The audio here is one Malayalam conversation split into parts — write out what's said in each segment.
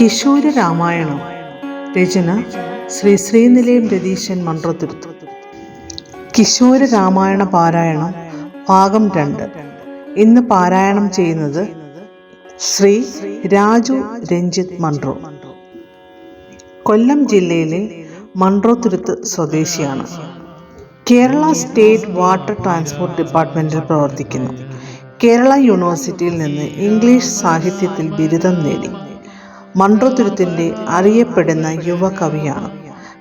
കിശോര രാമായണം രചന ശ്രീ ശ്രീനിലയം രതീശൻ മന്ത്രതിരുത്തു കിശോര രാമായണ പാരായണം ഭാഗം രണ്ട്. ഇന്ന് പാരായണം ചെയ്യുന്നത് ശ്രീ രാജു രഞ്ജിത് മൺട്രോ കൊല്ലം ജില്ലയിലെ മൺട്രോത്തുരുത്ത് സ്വദേശിയാണ്. കേരള സ്റ്റേറ്റ് വാട്ടർ ട്രാൻസ്പോർട്ട് ഡിപ്പാർട്ട്മെന്റിൽ പ്രവർത്തിക്കുന്നു. കേരള യൂണിവേഴ്സിറ്റിയിൽ നിന്ന് ഇംഗ്ലീഷ് സാഹിത്യത്തിൽ ബിരുദം നേടി. മൺട്രോത്തുരുത്തിന്റെ അറിയപ്പെടുന്ന യുവകവിയാണ്.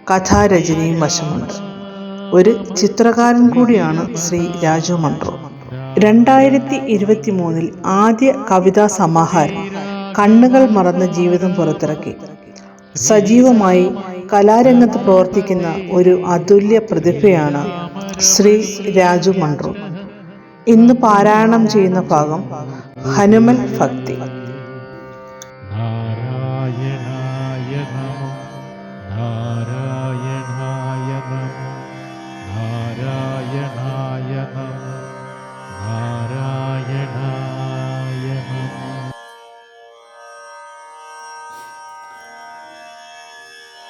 കഥാരചനയും വശമുണ്ട്. ഒരു ചിത്രകാരൻ കൂടിയാണ് ശ്രീ രാജു മൺട്രോ രണ്ടായിരത്തി ഇരുപത്തി മൂന്നിൽ ആദ്യ കവിതാ സമാഹാരം കണ്ണുകൾ മറന്ന ജീവിതം പുറത്തിറക്കി. സജീവമായി കലാരംഗത്ത് പ്രവർത്തിക്കുന്ന ഒരു അതുല്യ പ്രതിഭയാണ് ശ്രീ രാജു മൺട്രോ ഇന്ന് പാരായണം ചെയ്യുന്ന ഭാഗം ഹനുമൻ ഭക്തി.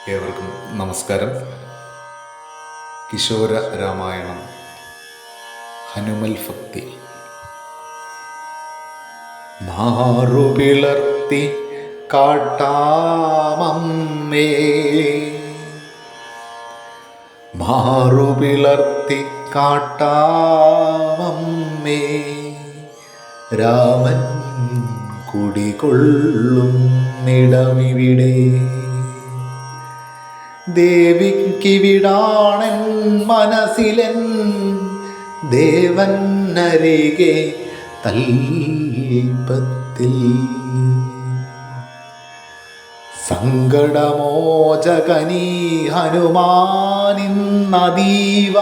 ഏവർക്കും നമസ്കാരം. കിശോര രാമായണം ഹനുമൽ ഭക്തി. മാറുപിളർത്തി കാട്ടാമമ്മേ. മാറുപിളർത്തി കാട്ടാമമ്മേ. രാമൻ കുടികൊള്ളുന്നിടമിവിടെ ദേവിക്കിവിടാണൻ മനസ്സിലൻ ദേവൻ അരികെ തൽപത്തിൽ. സങ്കടമോചകനീ ഹനുമാനിന്നതീവ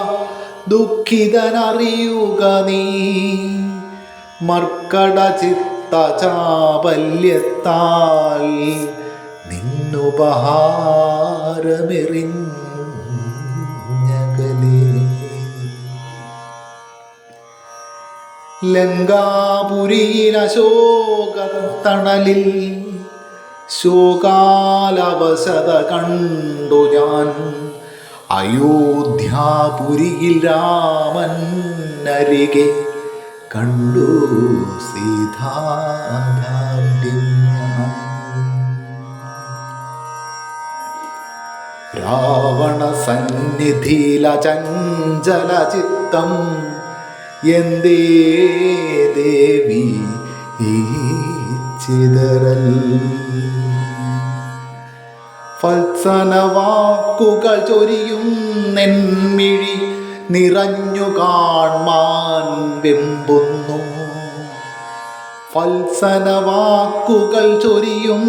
ദുഃഖിതനറിയുക നീ. മർക്കട ചിത്ത ചാപല്യത്താൽ നിന്നുപഹാരമെറിഞ്ഞകലേ ലങ്കാപുരിയിൽ അശോകത്തണലിൽ ശോകാലവശത കണ്ടു ഞാൻ. അയോധ്യാപുരിയിൽ രാമൻ അരികെ കണ്ടു സീതാദാഢ്യം രാവണ സന്നിധിയിലചഞ്ചല ചിത്തം. എന്തേ ദേവി ചിതറൽ? ഫത്സന വാക്കുകൾ ചൊരിയും നെന്മിഴി നിറഞ്ഞു കാൺമാൻ വെമ്പുന്നു. ഫത്സന വാക്കുകൾ ചൊരിയും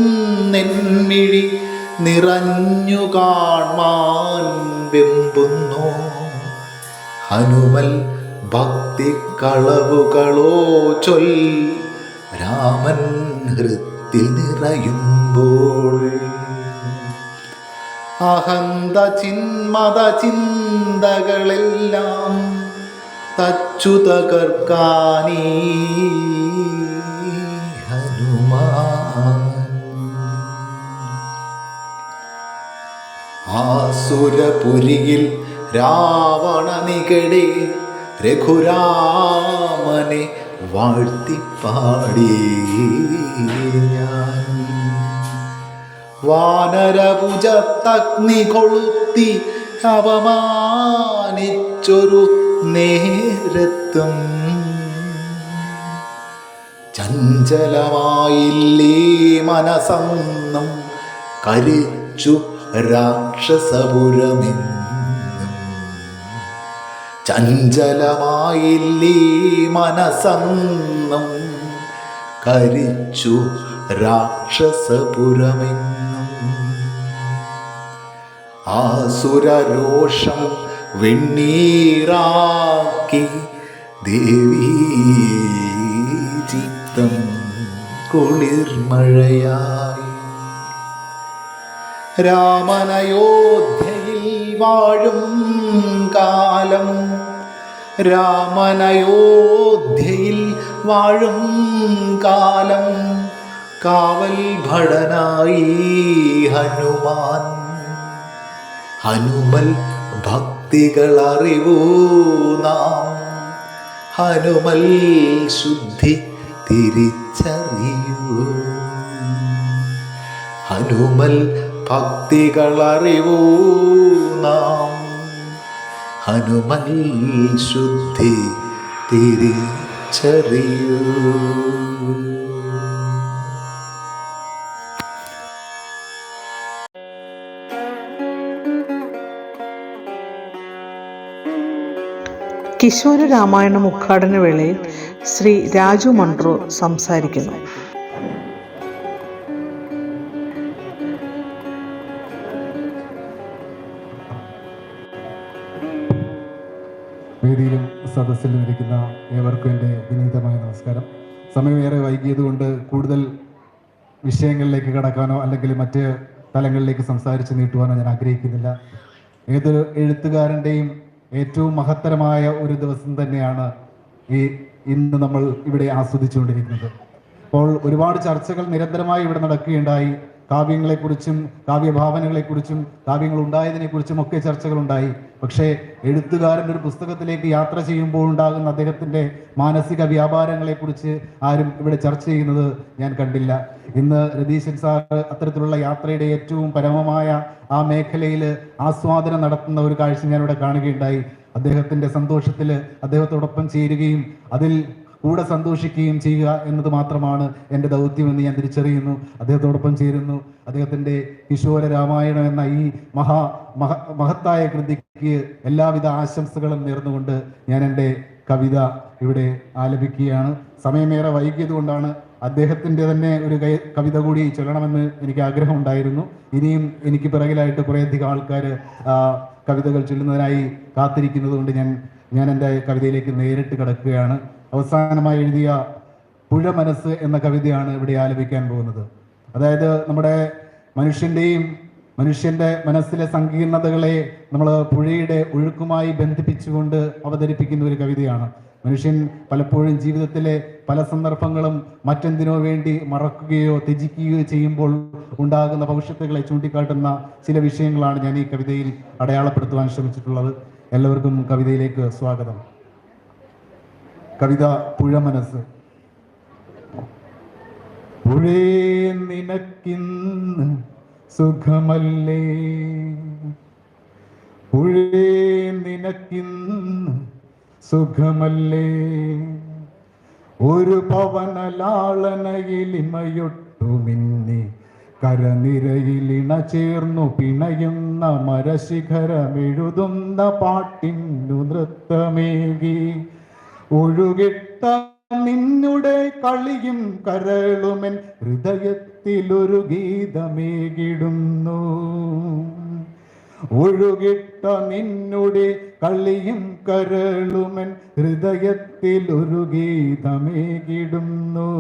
നെന്മിഴി നിറഞ്ഞു കാൺമാൻ വെമ്പുന്നു. ഹനുമൽ ഭക്തി കളവുകളോ ചൊൽ രാമൻ ഹൃത്തിൽ നിറയുമ്പോൾ. അഹന്ത ചിന്മത ചിന്തകളെല്ലാം തച്ചു തകർക്കാനീ ഹനുമാൻ. ആസുരപുരിയിൽ രാവണ നികടി രഘുരാമനെ വാഴ്ത്തിപ്പാടി ഞാൻ. വാനരഭുജത്തഗ്നി കൊളുത്തി അപമാനിച്ചൊരു നേരത്തും ചഞ്ചലമായില്ലേ മനസന്നും കരിച്ചു രാക്ഷസപുരമെന്നും ചഞ്ചലമായില്ലേ മനസന്നും കരിച്ചു രാക്ഷസപുരമെന്നും ആസുരരോഷം വെണ്ണീറാക്കി ദേവീ ചിത്തം കുളിർമഴയായി. രാമനയോധ്യയിൽ വാഴും കാലം. രാമനയോധ്യയിൽ വാഴും കാലം. കാവൽ ഭടനായി ഹനുമാൻ. ഹനുമൽ ഭക്തികളറിവൂ നാം. ഹനുമൽ ശുദ്ധി തിരിച്ചറിയൂ. ഹനുമൽ ഭക്തികൾ അറിവൂ നാം. ഹനുമൽ ശുദ്ധി തിരിച്ചറിയൂ. കിശോര രാമായണം ഉദ്ഘാടന വേളയിൽ ശ്രീ രാജു മൺട്രോ സംസാരിക്കുന്നു. വേദിയിലും സദസ്സിലും ഇരിക്കുന്ന ഏവർക്കും എന്റെ വിനീതമായ നമസ്കാരം. സമയമേറെ വൈകിയതുകൊണ്ട് കൂടുതൽ വിഷയങ്ങളിലേക്ക് കടക്കാനോ അല്ലെങ്കിൽ മറ്റ് തലങ്ങളിലേക്ക് സംസാരിച്ച് നീട്ടുവാനോ ഞാൻ ആഗ്രഹിക്കുന്നില്ല. ഏതൊരു എഴുത്തുകാരന്റെയും ഏറ്റവും മഹത്തരമായ ഒരു ദിവസം തന്നെയാണ് ഈ ഇന്ന് നമ്മൾ ഇവിടെ ആസ്വദിച്ചുകൊണ്ടിരിക്കുന്നത്. അപ്പോൾ ഒരുപാട് ചർച്ചകൾ നിരന്തരമായി ഇവിടെ നടക്കുകയുണ്ടായി. കാവ്യങ്ങളെക്കുറിച്ചും കാവ്യഭാവനകളെക്കുറിച്ചും കാവ്യങ്ങൾ ഉണ്ടായതിനെക്കുറിച്ചും ഒക്കെ ചർച്ചകളുണ്ടായി. പക്ഷേ എഴുത്തുകാരന്റെ ഒരു പുസ്തകത്തിലേക്ക് യാത്ര ചെയ്യുമ്പോൾ ഉണ്ടാകുന്ന അദ്ദേഹത്തിന്റെ മാനസിക വ്യാപാരങ്ങളെക്കുറിച്ച് ആരും ഇവിടെ ചർച്ച ചെയ്യുന്നത് ഞാൻ കണ്ടില്ല. ഇന്ന് രതീശൻ സാർ അത്തരത്തിലുള്ള യാത്രയുടെ ഏറ്റവും പരമമായ ആ മേഖലയിൽ ആസ്വാദനം നടത്തുന്ന ഒരു കാഴ്ച ഞാനിവിടെ കാണുകയുണ്ടായി. അദ്ദേഹത്തിന്റെ സന്തോഷത്തിൽ അദ്ദേഹത്തോടൊപ്പം ചേരുകയും അതിൽ കൂടെ സന്തോഷിക്കുകയും ചെയ്യുക എന്നത് മാത്രമാണ് എന്റെ ദൗത്യമെന്ന് ഞാൻ തിരിച്ചറിയുന്നു. അദ്ദേഹത്തോടൊപ്പം ചേരുന്നു. അദ്ദേഹത്തിന്റെ കിശോര രാമായണം എന്ന ഈ മഹാ മഹ മഹത്തായ കൃതിക്ക് എല്ലാവിധ ആശംസകളും നേർന്നുകൊണ്ട് ഞാൻ എന്റെ കവിത ഇവിടെ ആലപിക്കുകയാണ്. സമയമേറെ വൈകിയത് കൊണ്ടാണ് അദ്ദേഹത്തിന്റെ തന്നെ ഒരു കവിത കൂടി ചൊല്ലണമെന്ന് എനിക്ക് ആഗ്രഹമുണ്ടായിരുന്നു. ഇനിയും എനിക്ക് പിറകിലായിട്ട് കുറേയധികം ആൾക്കാർ കവിതകൾ ചൊല്ലുന്നതിനായി കാത്തിരിക്കുന്നത് കൊണ്ട് ഞാൻ ഞാൻ എന്റെ കവിതയിലേക്ക് നേരിട്ട് കിടക്കുകയാണ്. അവസാനമായി എഴുതിയ പുഴ മനസ്സ് എന്ന കവിതയാണ് ഇവിടെ ആലപിക്കാൻ പോകുന്നത്. അതായത് നമ്മുടെ മനുഷ്യന്റെയും മനുഷ്യന്റെ മനസ്സിലെ സങ്കീർണതകളെ നമ്മൾ പുഴയുടെ ഒഴുക്കുമായി ബന്ധിപ്പിച്ചുകൊണ്ട് അവതരിപ്പിക്കുന്ന ഒരു കവിതയാണ്. മനുഷ്യൻ പലപ്പോഴും ജീവിതത്തിലെ പല സന്ദർഭങ്ങളും മറ്റെന്തിനോ വേണ്ടി മറക്കുകയോ ത്യജിക്കുകയോ ചെയ്യുമ്പോൾ ഉണ്ടാകുന്ന ഭവിഷ്യത്തുകളെ ചൂണ്ടിക്കാട്ടുന്ന ചില വിഷയങ്ങളാണ് ഞാൻ ഈ കവിതയിൽ അടയാളപ്പെടുത്തുവാൻ ശ്രമിച്ചിട്ടുള്ളത്. എല്ലാവർക്കും കവിതയിലേക്ക് സ്വാഗതം. കവിത പുഴ മനസ്സ്. പുഴേ നിനക്കിന്ന് സുഖമല്ലേ? പുഴേ നിനക്കിന്ന് സുഖമല്ലേ? ഒരു പവനലാളനയിലിമയൊട്ടുമിന്നി കരനിരയിലിണ ചേർന്നു പിണയുന്ന മരശിഖരമെഴുതുന്ന പാട്ടിന്നു നൃത്തമേകി ഒഴുകിട്ട നിന്നുടെ കളിയും കരളുമൻ ഹൃദയത്തിലൊരു ഗീതമേകിടുന്നു. ഒഴുകിട്ട നിന്നുടെ കളിയും കരളുമൻ ഹൃദയത്തിലൊരു ഗീതമേകിടുന്നു.